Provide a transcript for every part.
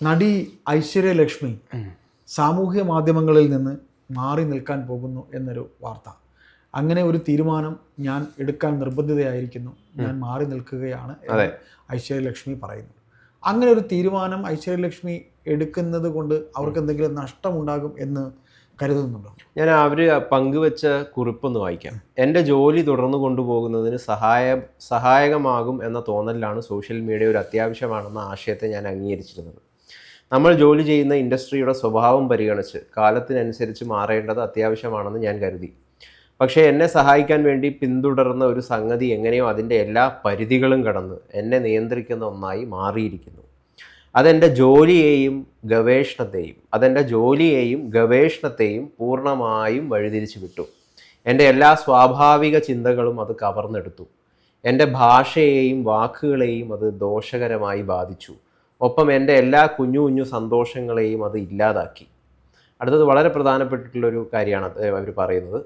നടി ഐശ്വര്യ ലക്ഷ്മി സാമൂഹ്യ മാധ്യമങ്ങളിൽ നിന്ന് മാറി നിൽക്കാൻ പോകുന്നു എന്നൊരു വാർത്ത. അങ്ങനെ ഒരു തീരുമാനം ഞാൻ എടുക്കാൻ നിർബന്ധിതയായിരിക്കുന്നു. ഞാൻ മാറി നിൽക്കുകയാണ് ഐശ്വര്യ ലക്ഷ്മി ഐശ്വര്യലക്ഷ്മി പറയുന്നു. അങ്ങനെ ഒരു തീരുമാനം ഐശ്വര്യലക്ഷ്മി എടുക്കുന്നത് കൊണ്ട് അവർക്ക് എന്തെങ്കിലും നഷ്ടമുണ്ടാകും എന്ന് കരുതുന്നുണ്ടോ? ഞാൻ അവർ പങ്കുവെച്ച കുറിപ്പൊന്ന് വായിക്കാം. എന്റെ ജോലി തുടർന്നു കൊണ്ടുപോകുന്നതിന് സഹായ സഹായകമാകും എന്ന തോന്നലിലാണ് സോഷ്യൽ മീഡിയ ഒരു അത്യാവശ്യമാണെന്ന ആശയത്തെ ഞാൻ അംഗീകരിച്ചിരുന്നത്. നമ്മൾ ജോലി ചെയ്യുന്ന ഇൻഡസ്ട്രിയുടെ സ്വഭാവം പരിഗണിച്ച് കാലത്തിനനുസരിച്ച് മാറേണ്ടത് അത്യാവശ്യമാണെന്ന് ഞാൻ കരുതി. പക്ഷേ എന്നെ സഹായിക്കാൻ വേണ്ടി പിന്തുടർന്ന ഒരു സംഗതി എങ്ങനെയോ അതിന്റെ എല്ലാ പരിധികളും കടന്ന് എന്നെ നിയന്ത്രിക്കുന്ന ഒന്നായി മാറിയിരിക്കുന്നു. അതെന്റെ ജോലിയെയും ഗവേഷണത്തെയും അതെന്റെ ജോലിയെയും ഗവേഷണത്തെയും പൂർണമായും വഴിതിരിച്ചു വിട്ടു. എന്റെ എല്ലാ സ്വാഭാവിക ചിന്തകളും അത് കവർന്നെടുത്തു. എന്റെ ഭാഷയെയും വാക്കുകളെയും അത് ദോഷകരമായി ബാധിച്ചു. ഒപ്പം എന്റെ എല്ലാ കുഞ്ഞു കുഞ്ഞു സന്തോഷങ്ങളെയും അത് ഇല്ലാതാക്കി. അടുത്തത് വളരെ പ്രധാനപ്പെട്ടിട്ടുള്ളൊരു കാര്യമാണ് അവർ പറയുന്നത്.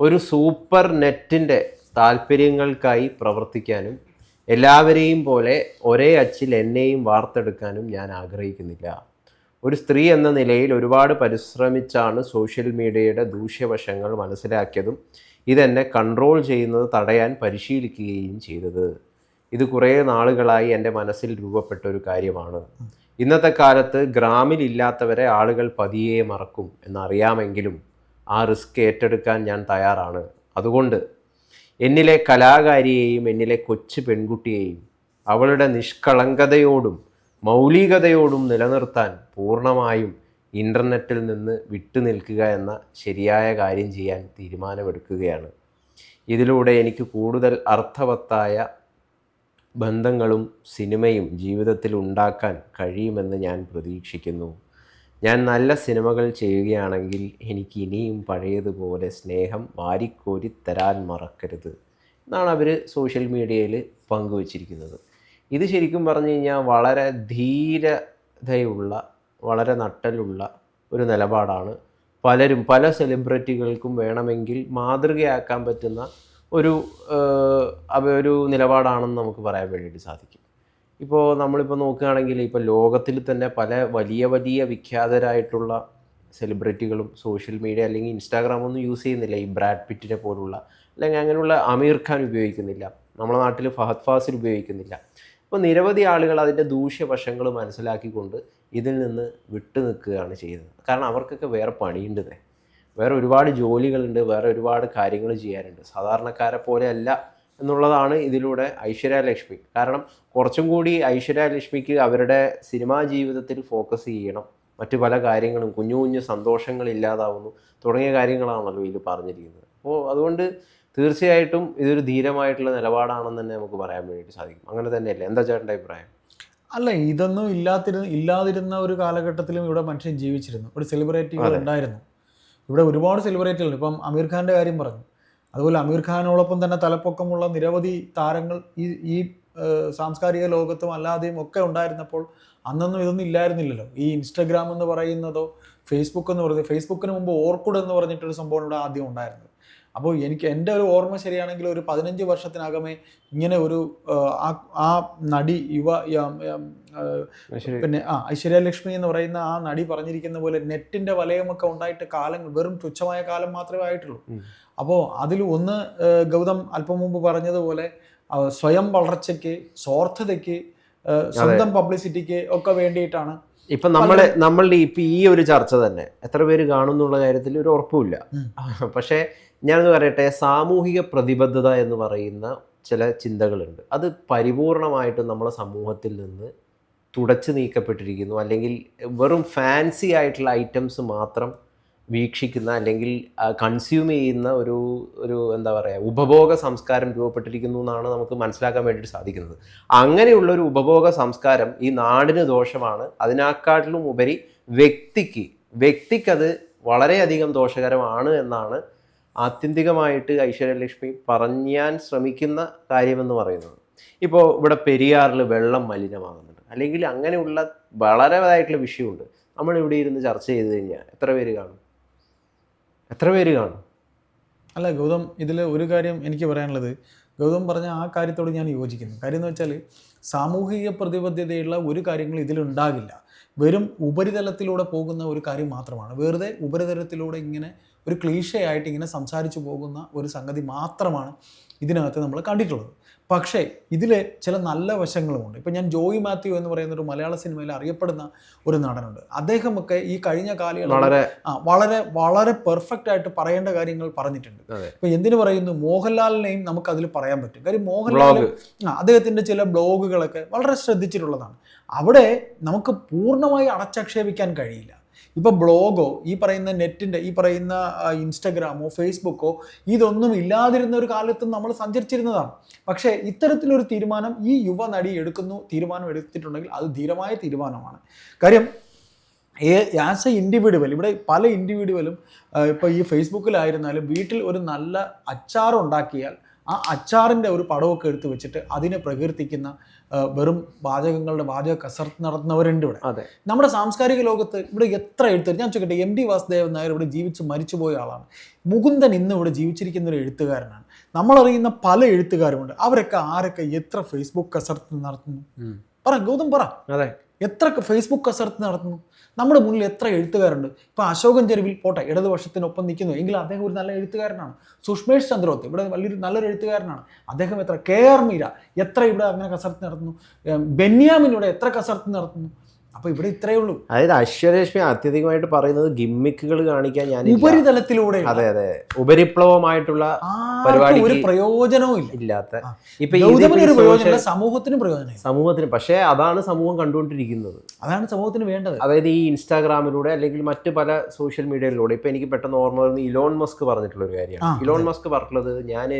ഒരു സൂപ്പർ നെറ്റിന്റെ താല്പര്യങ്ങൾക്കായി പ്രവർത്തിക്കാനും എല്ലാവരെയും പോലെ ഒരേ അച്ചിൽ എന്നെയും വാർത്തെടുക്കാനും ഞാൻ ആഗ്രഹിക്കുന്നില്ല. ഒരു സ്ത്രീ എന്ന നിലയിൽ ഒരുപാട് പരിശ്രമിച്ചാണ് സോഷ്യൽ മീഡിയയുടെ ദൂഷ്യവശങ്ങൾ മനസ്സിലാക്കിയതും ഇതെന്നെ കൺട്രോൾ ചെയ്യുന്നത് തടയാൻ പരിശീലിക്കുകയും ചെയ്തത്. ഇത് കുറേ നാളുകളായി എന്റെ മനസ്സിൽ രൂപപ്പെട്ട ഒരു കാര്യമാണ്. ഇന്നത്തെ കാലത്ത് ഗ്രാമിലില്ലാത്തവരെ ആളുകൾ പതിയെ മറക്കും എന്നറിയാമെങ്കിലും ആ റിസ്ക് ഏറ്റെടുക്കാൻ ഞാൻ തയ്യാറാണ്. അതുകൊണ്ട് എന്നിലെ കലാകാരിയെയും എന്നിലെ കൊച്ചു പെൺകുട്ടിയെയും അവളുടെ നിഷ്കളങ്കതയോടും മൗലികതയോടും നിലനിർത്താൻ പൂർണമായും ഇന്റർനെറ്റിൽ നിന്ന് വിട്ടുനിൽക്കുക എന്ന ശരിയായ കാര്യം ചെയ്യാൻ തീരുമാനമെടുക്കുകയാണ്. ഇതിലൂടെ എനിക്ക് കൂടുതൽ അർത്ഥവത്തായ ബന്ധങ്ങളും സിനിമയും ജീവിതത്തിൽ ഉണ്ടാക്കാൻ കഴിയുമെന്ന് ഞാൻ പ്രതീക്ഷിക്കുന്നു. ഞാൻ നല്ല സിനിമകൾ ചെയ്യുകയാണെങ്കിൽ എനിക്ക് ഇനിയും പഴയതുപോലെ സ്നേഹം വാരിക്കോരി തരാൻ മറക്കരുത് എന്നാണ് അവർ സോഷ്യൽ മീഡിയയിൽ പങ്കുവച്ചിരിക്കുന്നത്. ഇത് ശരിക്കും പറഞ്ഞു കഴിഞ്ഞാൽ വളരെ ധീരതയുള്ള വളരെ നട്ടലുള്ള ഒരു നിലപാടാണ്. പലരും പല സെലിബ്രിറ്റികൾക്കും വേണമെങ്കിൽ മാതൃകയാക്കാൻ പറ്റുന്ന ഒരു ഒരു നിലപാടാണെന്ന് നമുക്ക് പറയാൻ വേണ്ടിയിട്ട് സാധിക്കും. ഇപ്പോൾ നമ്മളിപ്പോൾ നോക്കുകയാണെങ്കിൽ ഇപ്പോൾ ലോകത്തിൽ തന്നെ പല വലിയ വലിയ വിഖ്യാതരായിട്ടുള്ള സെലിബ്രിറ്റികളും സോഷ്യൽ മീഡിയ അല്ലെങ്കിൽ ഇൻസ്റ്റാഗ്രാം ഒന്നും യൂസ് ചെയ്യുന്നില്ല. ഈ ബ്രാഡ് പിറ്റിനെ പോലുള്ള അല്ലെങ്കിൽ അങ്ങനെയുള്ള അമീർ ഖാൻ ഉപയോഗിക്കുന്നില്ല. നമ്മുടെ നാട്ടിൽ ഫഹദ് ഫാസിൽ ഉപയോഗിക്കുന്നില്ല. അപ്പോൾ നിരവധി ആളുകൾ അതിന്റെ ദൂഷ്യവശങ്ങൾ മനസ്സിലാക്കിക്കൊണ്ട് ഇതിൽ നിന്ന് വിട്ടു നിൽക്കുകയാണ് ചെയ്യുന്നത്. കാരണം അവർക്കൊക്കെ വേറെ പണിയുണ്ട് വേറെ ഒരുപാട് ജോലികളുണ്ട് വേറെ ഒരുപാട് കാര്യങ്ങൾ ചെയ്യാനുണ്ട്. സാധാരണക്കാരെ പോലെയല്ല എന്നുള്ളതാണ് ഇതിലൂടെ ഐശ്വര്യ ലക്ഷ്മി. കാരണം കുറച്ചും കൂടി ഐശ്വര്യ ലക്ഷ്മിക്ക് അവരുടെ സിനിമാ ജീവിതത്തിൽ ഫോക്കസ് ചെയ്യണം. മറ്റു പല കാര്യങ്ങളും കുഞ്ഞു കുഞ്ഞു സന്തോഷങ്ങൾ ഇല്ലാതാവുന്നു തുടങ്ങിയ കാര്യങ്ങളാണല്ലോ ഇതിൽ പറഞ്ഞിരിക്കുന്നത്. അപ്പോൾ അതുകൊണ്ട് തീർച്ചയായിട്ടും ഇതൊരു ധീരമായിട്ടുള്ള നിലപാടാണെന്ന് തന്നെ നമുക്ക് പറയാൻ വേണ്ടിയിട്ട് സാധിക്കും. അങ്ങനെ തന്നെയല്ലേ? എന്താ ചേട്ടന്റെ അഭിപ്രായം? അല്ല ഇതൊന്നും ഇല്ലാതിരുന്ന ഇല്ലാതിരുന്ന ഒരു കാലഘട്ടത്തിലും ഇവിടെ മനുഷ്യൻ ജീവിച്ചിരുന്നു. ഒരു സെലിബ്രിറ്റികൾ ഉണ്ടായിരുന്നു. ഇവിടെ ഒരുപാട് സെലിബ്രിറ്റികളുണ്ട് ഇപ്പം അമീർ ഖാന്റെ കാര്യം പറഞ്ഞു. അതുപോലെ അമീർ ഖാനോടൊപ്പം തന്നെ തലപ്പൊക്കമുള്ള നിരവധി താരങ്ങൾ ഈ ഈ സാംസ്കാരിക ലോകത്തും അല്ലാതെയും ഒക്കെ ഉണ്ടായിരുന്നപ്പോൾ അന്നൊന്നും ഇതൊന്നും ഇല്ലായിരുന്നില്ലല്ലോ. ഈ ഇൻസ്റ്റഗ്രാം എന്ന് പറയുന്നതോ ഫേസ്ബുക്ക് എന്ന് പറയുന്നത്. ഫേസ്ബുക്കിന് മുമ്പ് ഓർക്കുഡ് എന്ന് പറഞ്ഞിട്ടൊരു സംഭവം ഇവിടെ ആദ്യം ഉണ്ടായിരുന്നത് അപ്പോൾ എനിക്ക് എന്റെ ഒരു ഓർമ്മ ശരിയാണെങ്കിൽ ഒരു പതിനഞ്ച് വർഷത്തിനകമേ ഇങ്ങനെ ഒരു ആ ആ നടി യുവ പിന്നെ ആ ഐശ്വര്യലക്ഷ്മി എന്ന് പറയുന്ന ആ നടി പറഞ്ഞിരിക്കുന്ന പോലെ നെറ്റിന്റെ വലയമൊക്കെ ഉണ്ടായിട്ട് കാലങ്ങൾ വെറും തുച്ഛമായ കാലം മാത്രമേ ആയിട്ടുള്ളൂ. അപ്പോൾ അതിൽ ഒന്ന് ഗൗതം അല്പം മുമ്പ് പറഞ്ഞതുപോലെ സ്വയം വളർച്ചയ്ക്ക് സ്വാർത്ഥതയ്ക്ക് സ്വന്തം പബ്ലിസിറ്റിക്ക് ഒക്കെ വേണ്ടിയിട്ടാണ് ഇപ്പൊ നമ്മളെ നമ്മളുടെ ഇപ്പൊ ഈ ഒരു ചർച്ച തന്നെ. എത്ര പേര് കാണുന്നുള്ള കാര്യത്തിൽ ഒരു ഉറപ്പുമില്ല. പക്ഷേ ഞാനത് പറയട്ടെ സാമൂഹിക പ്രതിബദ്ധത എന്ന് പറയുന്ന ചില ചിന്തകളുണ്ട്. അത് പരിപൂർണമായിട്ടും നമ്മുടെ സമൂഹത്തിൽ നിന്ന് തുടച്ചു നീക്കപ്പെട്ടിരിക്കുന്നു. അല്ലെങ്കിൽ വെറും ഫാൻസി ആയിട്ടുള്ള ഐറ്റംസ് മാത്രം വീക്ഷിക്കുന്ന അല്ലെങ്കിൽ കൺസ്യൂം ചെയ്യുന്ന ഒരു ഒരു എന്താ പറയുക ഉപഭോഗ സംസ്കാരം രൂപപ്പെട്ടിരിക്കുന്നു എന്നാണ് നമുക്ക് മനസ്സിലാക്കാൻ വേണ്ടിയിട്ട് സാധിക്കുന്നത്. അങ്ങനെയുള്ള ഒരു ഉപഭോഗ സംസ്കാരം ഈ നാടിന് ദോഷമാണ്. അതിനേക്കാട്ടിലും ഉപരി വ്യക്തിക്ക് വ്യക്തിക്കത് വളരെയധികം ദോഷകരമാണ് എന്നാണ് ആത്യന്തികമായിട്ട് ഐശ്വര്യലക്ഷ്മി പറഞ്ഞാൻ ശ്രമിക്കുന്ന കാര്യമെന്ന് പറയുന്നത്. ഇപ്പോൾ ഇവിടെ പെരിയാറിൽ വെള്ളം മലിനമാകുന്നുണ്ട്. അല്ലെങ്കിൽ അങ്ങനെയുള്ള വളരെ വളരെതായിട്ടുള്ള വിഷയമുണ്ട്. നമ്മൾ ഇവിടെ ഇരുന്ന് ചർച്ച ചെയ്ത് കഴിഞ്ഞാൽ എത്ര പേര് കാണും? എത്ര പേര് കാണും? അല്ല ഗൗതം ഇതിൽ ഒരു കാര്യം എനിക്ക് പറയാനുള്ളത്. ഗൗതം പറഞ്ഞ ആ കാര്യത്തോട് ഞാൻ യോജിക്കുന്നു. കാര്യം എന്ന് വെച്ചാൽ സാമൂഹിക പ്രതിബദ്ധതയുള്ള ഒരു കാര്യങ്ങളും ഇതിലുണ്ടാകില്ല. വെറും ഉപരിതലത്തിലൂടെ പോകുന്ന ഒരു കാര്യം മാത്രമാണ്. വെറുതെ ഉപരിതലത്തിലൂടെ ഇങ്ങനെ ഒരു ക്ലീഷയായിട്ട് ഇങ്ങനെ സംസാരിച്ചു പോകുന്ന ഒരു സംഗതി മാത്രമാണ് ഇതിനകത്ത് നമ്മൾ കണ്ടിട്ടുള്ളത്. പക്ഷേ ഇതിൽ ചില നല്ല വശങ്ങളുമുണ്ട്. ഇപ്പം ഞാൻ ജോയി മാത്യു എന്ന് പറയുന്ന ഒരു മലയാള സിനിമയിൽ അറിയപ്പെടുന്ന ഒരു നടനുണ്ട്. അദ്ദേഹമൊക്കെ ഈ കഴിഞ്ഞ കാലയളവിൽ വളരെ ആ വളരെ വളരെ പെർഫെക്റ്റ് ആയിട്ട് പറയേണ്ട കാര്യങ്ങൾ പറഞ്ഞിട്ടുണ്ട്. ഇപ്പം എന്തിനു പറയുന്നു? മോഹൻലാലിനെയും നമുക്ക് അതിൽ പറയാൻ പറ്റും. കാര്യം മോഹൻലാൽ അദ്ദേഹത്തിന്റെ ചില ബ്ലോഗുകളൊക്കെ വളരെ ശ്രദ്ധിച്ചിട്ടുള്ളതാണ്. അവിടെ നമുക്ക് പൂർണമായി അടച്ചാക്ഷേപിക്കാൻ കഴിയില്ല. ഇപ്പൊ ബ്ലോഗോ ഈ പറയുന്ന നെറ്റിന്റെ ഈ പറയുന്ന ഇൻസ്റ്റഗ്രാമോ ഫേസ്ബുക്കോ ഇതൊന്നും ഇല്ലാതിരുന്ന ഒരു കാലത്തും നമ്മൾ സഞ്ചരിച്ചിരുന്നതാണ്. പക്ഷേ ഇത്തരത്തിലൊരു തീരുമാനം ഈ യുവ നടി എടുക്കുന്നു തീരുമാനം എടുത്തിട്ടുണ്ടെങ്കിൽ അത് ധീരമായ തീരുമാനമാണ്. കാര്യം ആസ് എ ഇൻഡിവിജ്വൽ ഇവിടെ പല ഇൻഡിവിജ്വലും ഇപ്പോൾ ഈ ഫേസ്ബുക്കിലായിരുന്നാലും വീട്ടിൽ ഒരു നല്ല അച്ചാർ ഉണ്ടാക്കിയാൽ ആ അച്ചാറിന്റെ ഒരു പടമൊക്കെ എടുത്തു വെച്ചിട്ട് അതിനെ പ്രകീർത്തിക്കുന്ന വെറും വാചകങ്ങളുടെ വാചക കസർത്ത് നടത്തുന്നവരുണ്ട് ഇവിടെ. അതെ. നമ്മുടെ സാംസ്കാരിക ലോകത്ത് ഇവിടെ എത്ര എഴുത്തുകാർ ഞാൻ ചോദിക്കട്ടെ എം ഡി വാസുദേവൻ നായർ ഇവിടെ ജീവിച്ച് മരിച്ചുപോയ ആളാണ്. മുകുന്ദൻ ഇന്ന് ഇവിടെ ജീവിച്ചിരിക്കുന്ന ഒരു എഴുത്തുകാരനാണ്. നമ്മളറിയുന്ന പല എഴുത്തുകാരുമുണ്ട്. അവരൊക്കെ ആരൊക്കെ എത്ര ഫേസ്ബുക്ക് കസർത്ത് നടത്തുന്നു. പറ ഗൗതം പറ. അതെ. എത്ര ഫേസ്ബുക്ക് കസർത്ത് നടത്തുന്നു? നമ്മുടെ മുന്നിൽ എത്ര എഴുത്തുകാരുണ്ട്? ഇപ്പോൾ അശോകൻ ചെരുവിൽ പോട്ടെ ഇടതുപക്ഷത്തിനൊപ്പം നിൽക്കുന്നു. എങ്കിൽ അദ്ദേഹം ഒരു നല്ല എഴുത്തുകാരനാണ്. സുഷ്മേഷ് ചന്ദ്രോത്ത് ഇവിടെ വലിയൊരു നല്ലൊരു എഴുത്തുകാരനാണ്. അദ്ദേഹം എത്ര കെ ആർ മീര എത്ര ഇവിടെ അങ്ങനെ കസർത്ത് നടത്തുന്നു? ബെന്യാമിൻ ഇവിടെ എത്ര കസർത്ത് നടത്തുന്നു? അപ്പൊ ഇവിടെ ഇത്രയേ ഉള്ളൂ. അതായത് അശ്വരേഷ്മി അത്യധികമായിട്ട് പറയുന്നത് ഗിമ്മിക്കുകൾ കാണിക്കാൻ ഞാൻ ഉപരിതലത്തിലൂടെ അതെ അതെ. ഉപരിപ്ലവമായിട്ടുള്ള പരിപാടി ഒരു പ്രയോജനവും ഇല്ല. ഇല്ലാത്ത. ഇപ്പൊ ഒരു പ്രയോജനമില്ല സമൂഹത്തിന് പ്രയോജനം സമൂഹത്തിന് പക്ഷേ അതാണ് സമൂഹം കണ്ടുകൊണ്ടിരിക്കുന്നത്. അതാണ് സമൂഹത്തിന് വേണ്ടത്. അതായത് ഈ ഇൻസ്റ്റാഗ്രാമിലൂടെ അല്ലെങ്കിൽ മറ്റ് പല സോഷ്യൽ മീഡിയയിലൂടെ ഇപ്പൊ എനിക്ക് പെട്ടെന്ന് ഓർമ്മ വരുന്ന ഇലോൺ മസ്ക് പറഞ്ഞിട്ടുള്ള ഒരു കാര്യമാണ് ഇലോൺ മസ്ക് പറഞ്ഞിട്ടുള്ളത് ഞാൻ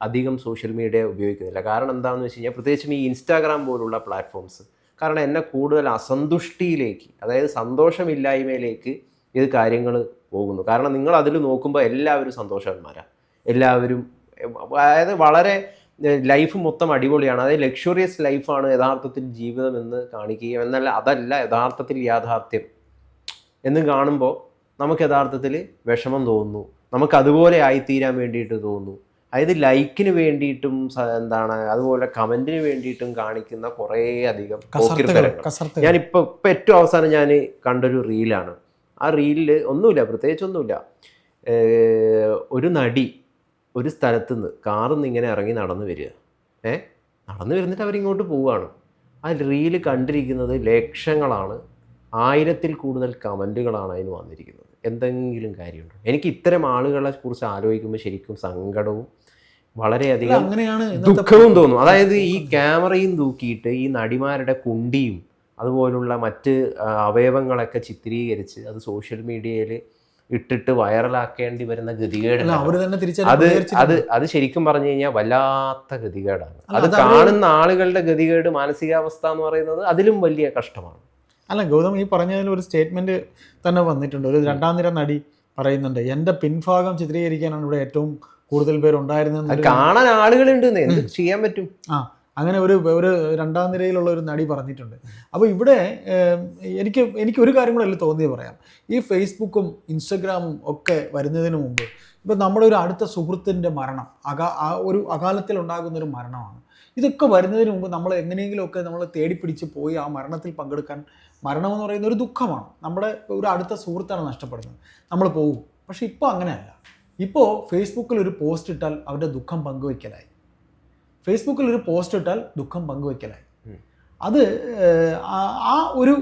അധികം സോഷ്യൽ മീഡിയ ഉപയോഗിക്കുന്നില്ല. കാരണം എന്താണെന്ന് വെച്ച് കഴിഞ്ഞാൽ പ്രത്യേകിച്ചും ഈ ഇൻസ്റ്റാഗ്രാം പോലുള്ള പ്ലാറ്റ്ഫോംസ് കാരണം എന്നെ കൂടുതൽ അസന്തുഷ്ടിയിലേക്ക് അതായത് സന്തോഷമില്ലായ്മയിലേക്ക് ഇത് കാര്യങ്ങൾ പോകുന്നു. കാരണം നിങ്ങൾ അതിൽ നോക്കുമ്പോൾ എല്ലാവരും സന്തോഷവാന്മാരാണ് എല്ലാവരും അതായത് വളരെ ലൈഫ് മൊത്തം അടിപൊളിയാണ്. അതായത് ലക്ഷറിയസ് ലൈഫാണ് യഥാർത്ഥത്തിൽ ജീവിതം എന്ന് കാണിക്കുകയും എന്നല്ല അതല്ല യഥാർത്ഥത്തിൽ യാഥാർത്ഥ്യം. എന്ന് കാണുമ്പോൾ നമുക്ക് യഥാർത്ഥത്തിൽ വിഷമം തോന്നുന്നു. നമുക്ക് അതുപോലെ ആയിത്തീരാൻ വേണ്ടിയിട്ട് തോന്നുന്നു. അതായത് ലൈക്കിന് വേണ്ടിയിട്ടും എന്താണ് അതുപോലെ കമന്റിന് വേണ്ടിയിട്ടും കാണിക്കുന്ന കുറേ അധികം ഞാൻ ഇപ്പൊ ഇപ്പൊ ഏറ്റവും അവസാനം ഞാൻ കണ്ടൊരു റീലാണ് ആ റീലിൽ ഒന്നുമില്ല പ്രത്യേകിച്ചൊന്നുമില്ല ഒന്നുമില്ല. ഒരു നടി ഒരു സ്ഥലത്ത് നിന്ന് കാറിൽ നിന്ന് ഇങ്ങനെ ഇറങ്ങി നടന്നു വരിക. ഏ നടന്നു വരുന്നിട്ട് അവരിങ്ങോട്ട് പോവുകയാണ് ആ റീൽ കണ്ടിരിക്കുന്നത് ലക്ഷങ്ങളാണ്. ആയിരത്തിൽ കൂടുതൽ കമന്റുകളാണ് അതിന് വന്നിരിക്കുന്നത്. എന്തെങ്കിലും കാര്യമുണ്ടോ? എനിക്ക് ഇത്തരം ആളുകളെ കുറിച്ച് ആലോചിക്കുമ്പോൾ ശരിക്കും സങ്കടവും വളരെയധികം അങ്ങനെയാണ് ദുഃഖവും തോന്നും. അതായത് ഈ ക്യാമറയും തൂക്കിയിട്ട് ഈ നടിമാരുടെ കുണ്ടിയും അതുപോലുള്ള മറ്റ് അവയവങ്ങളൊക്കെ ചിത്രീകരിച്ച് അത് സോഷ്യൽ മീഡിയയിൽ ഇട്ടിട്ട് വൈറലാക്കേണ്ടി വരുന്ന ഗതികേട് അത് അത് അത് ശരിക്കും പറഞ്ഞു കഴിഞ്ഞാൽ വല്ലാത്ത ഗതികേടാണ്. അത് കാണുന്ന ആളുകളുടെ ഗതികേട് മാനസികാവസ്ഥ എന്ന് പറയുന്നത് അതിലും വലിയ കഷ്ടമാണ്. അല്ല ഗൗതം ഈ പറഞ്ഞതിൽ ഒരു സ്റ്റേറ്റ്മെന്റ് തന്നെ വന്നിട്ടുണ്ട്. ഒരു രണ്ടാം നിര നടി പറയുന്നുണ്ട് എന്റെ പിൻഭാഗം ചിത്രീകരിക്കാനാണ് ഇവിടെ ഏറ്റവും കൂടുതൽ പേര് ഉണ്ടായിരുന്നത് കാണാൻ ആളുകളുണ്ട് ചെയ്യാൻ പറ്റും? ആ അങ്ങനെ ഒരു ഒരു രണ്ടാം നിരയിലുള്ള ഒരു നടി പറഞ്ഞിട്ടുണ്ട്. അപ്പോൾ ഇവിടെ എനിക്ക് എനിക്ക് ഒരു കാര്യം കൂടെ അല്ല തോന്നിയത് പറയാം. ഈ ഫേസ്ബുക്കും ഇൻസ്റ്റഗ്രാമും ഒക്കെ വരുന്നതിന് മുമ്പ് ഇപ്പം നമ്മുടെ ഒരു അടുത്ത സുഹൃത്തിന്റെ മരണം അകാ ആ ഒരു അകാലത്തിൽ ഉണ്ടാകുന്ന ഒരു മരണമാണ്. ഇതൊക്കെ വരുന്നതിന് മുമ്പ് നമ്മൾ എങ്ങനെയെങ്കിലുമൊക്കെ നമ്മൾ തേടിപ്പിടിച്ച് പോയി ആ മരണത്തിൽ പങ്കെടുക്കാൻ മരണം എന്ന് പറയുന്ന ഒരു ദുഃഖമാണ്. നമ്മുടെ ഒരു അടുത്ത സുഹൃത്താണ് നഷ്ടപ്പെടുന്നത്. നമ്മൾ പോകും. പക്ഷെ ഇപ്പോൾ അങ്ങനെയല്ല. ഇപ്പോൾ ഫേസ്ബുക്കിൽ ഒരു പോസ്റ്റ് ഇട്ടാൽ അവരുടെ ദുഃഖം പങ്കുവയ്ക്കലായി ഫേസ്ബുക്കിൽ ഒരു പോസ്റ്റ് ഇട്ടാൽ ദുഃഖം പങ്കുവയ്ക്കലായി അത് ആ- ആ ഒരു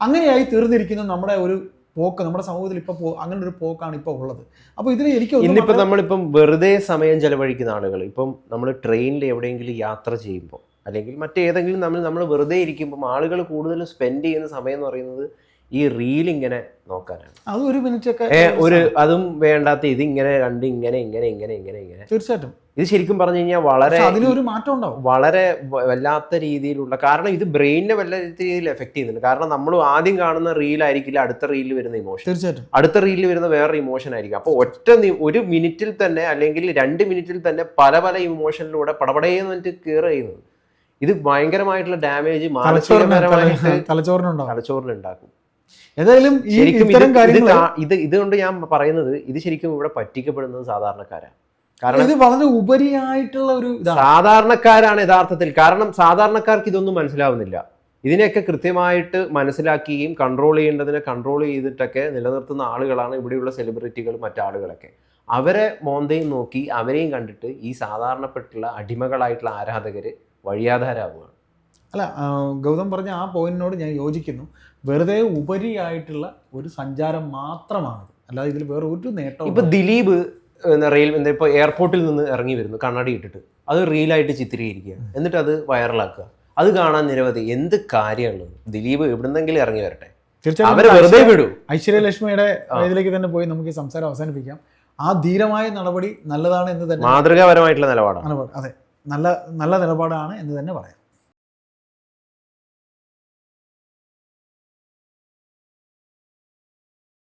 അങ്ങനെയായി തീർന്നിരിക്കുന്ന നമ്മുടെ ഒരു പോക്ക് നമ്മുടെ സമൂഹത്തിൽ ഇപ്പോൾ പോ അങ്ങനെ ഒരു പോക്കാണ് ഇപ്പോൾ ഉള്ളത്. അപ്പോൾ ഇതിൽ എനിക്ക് ഇന്നിപ്പോ ഇന്നിപ്പോൾ നമ്മളിപ്പം വെറുതെ സമയം ചെലവഴിക്കുന്ന ആളുകൾ ഇപ്പം നമ്മൾ ട്രെയിനിൽ എവിടെയെങ്കിലും യാത്ര ചെയ്യുമ്പോൾ അല്ലെങ്കിൽ മറ്റേതെങ്കിലും നമ്മൾ നമ്മൾ വെറുതെ ഇരിക്കുമ്പോൾ ആളുകൾ കൂടുതൽ സ്പെൻഡ് ചെയ്യുന്ന സമയം എന്ന് പറയുന്നത് ഈ റീൽ ഇങ്ങനെ നോക്കാനാണ്. അത് ഒരു മിനിറ്റ് ഒക്കെ ഒരു അതും വേണ്ടാത്ത ഇത് ഇങ്ങനെ രണ്ട് ഇങ്ങനെ ഇങ്ങനെ ഇങ്ങനെ ഇങ്ങനെ ഇങ്ങനെ. തീർച്ചയായിട്ടും. ഇത് ശരിക്കും പറഞ്ഞു കഴിഞ്ഞാൽ വളരെ അതിനൊരു മാറ്റം ഉണ്ടാവും. വളരെ വല്ലാത്ത രീതിയിലുള്ള കാരണം ഇത് ബ്രെയിനിനെ വല്ല രീതിയിൽ എഫക്ട് ചെയ്യുന്നുണ്ട്. കാരണം നമ്മൾ ആദ്യം കാണുന്ന റീൽ ആയിരിക്കില്ല അടുത്ത റീലിൽ വരുന്ന ഇമോഷൻ തീർച്ചയായിട്ടും. അടുത്ത റീലിൽ വരുന്ന വേറെ ഇമോഷൻ ആയിരിക്കും. അപ്പോൾ ഒറ്റ ഒരു മിനിറ്റിൽ തന്നെ അല്ലെങ്കിൽ രണ്ട് മിനിറ്റിൽ തന്നെ പല പല ഇമോഷനിലൂടെ പടപടയെന്ന് പറഞ്ഞിട്ട് കയറി ചെയ്യുന്നത്. ഇത് ഭയങ്കരമായിട്ടുള്ള ഡാമേജ് തലച്ചോറിന് മാനസികപരമായിട്ട് തല- തലച്ചോറിനുണ്ടാവും. തലച്ചോറിൽ ഉണ്ടാക്കും. ഏതായാലും ഈ ശരിക്കും ഇത് ഇത്തരം കാര്യങ്ങൾ ഇത് ഇതുകൊണ്ട് ഞാൻ പറയുന്നത് ഇത് ശരിക്കും ഇവിടെ പറ്റിക്കപ്പെടുന്നത് സാധാരണക്കാരാണ് കാരണം ഇത് വളരെ ഉപരിയായിട്ടുള്ള ഒരു സാധാരണക്കാരാണ് യഥാർത്ഥത്തിൽ. കാരണം സാധാരണക്കാർക്ക് ഇതൊന്നും മനസ്സിലാവുന്നില്ല. ഇതിനെയൊക്കെ കൃത്യമായിട്ട് മനസ്സിലാക്കുകയും കൺട്രോൾ ചെയ്യേണ്ടതിനെ കൺട്രോൾ ചെയ്തിട്ടൊക്കെ നിലനിർത്തുന്ന ആളുകളാണ് ഇവിടെയുള്ള സെലിബ്രിറ്റികൾ മറ്റാളുകളൊക്കെ. അവരെ മോന്തയും നോക്കി അവരെയും കണ്ടിട്ട് ഈ സാധാരണപ്പെട്ടുള്ള അടിമകളായിട്ടുള്ള ആരാധകർ വഴിയാധാരാവുകയാണ്. അല്ല ഗൗതം പറഞ്ഞ ആ പോയിന്റിനോട് ഞാൻ യോജിക്കുന്നു. വെറുതെ ഉപരിയായിട്ടുള്ള ഒരു സഞ്ചാരം മാത്രമാണത്. അല്ലാതെ ഇതിൽ വേറെ ഒരു നേട്ടം ഇപ്പൊ ദിലീപ് റെയിൽ ഇപ്പൊ എയർപോർട്ടിൽ നിന്ന് ഇറങ്ങി വരുന്നു കണ്ണാടി ഇട്ടിട്ട്. അത് റീലായിട്ട് ചിത്രീകരിക്കുക. എന്നിട്ട് അത് വൈറലാക്കുക അത് കാണാൻ നിരവധി എന്ത് കാര്യമുള്ളത് ദിലീപ് എവിടുന്നെങ്കിലും ഇറങ്ങി വരട്ടെ. അവരെ വെറുതെ വിടൂ. ഐശ്വര്യലക്ഷ്മിയുടെ ഇതിലേക്ക് തന്നെ പോയി നമുക്ക് ഈ സംസാരം അവസാനിപ്പിക്കാം. ആ ധീരമായ നടപടി നല്ലതാണ് എന്ന് തന്നെ മാതൃകാപരമായിട്ടുള്ള നിലപാടാണ്. അതെ നല്ല നല്ല നിലപാടാണ് എന്ന് തന്നെ പറയാം.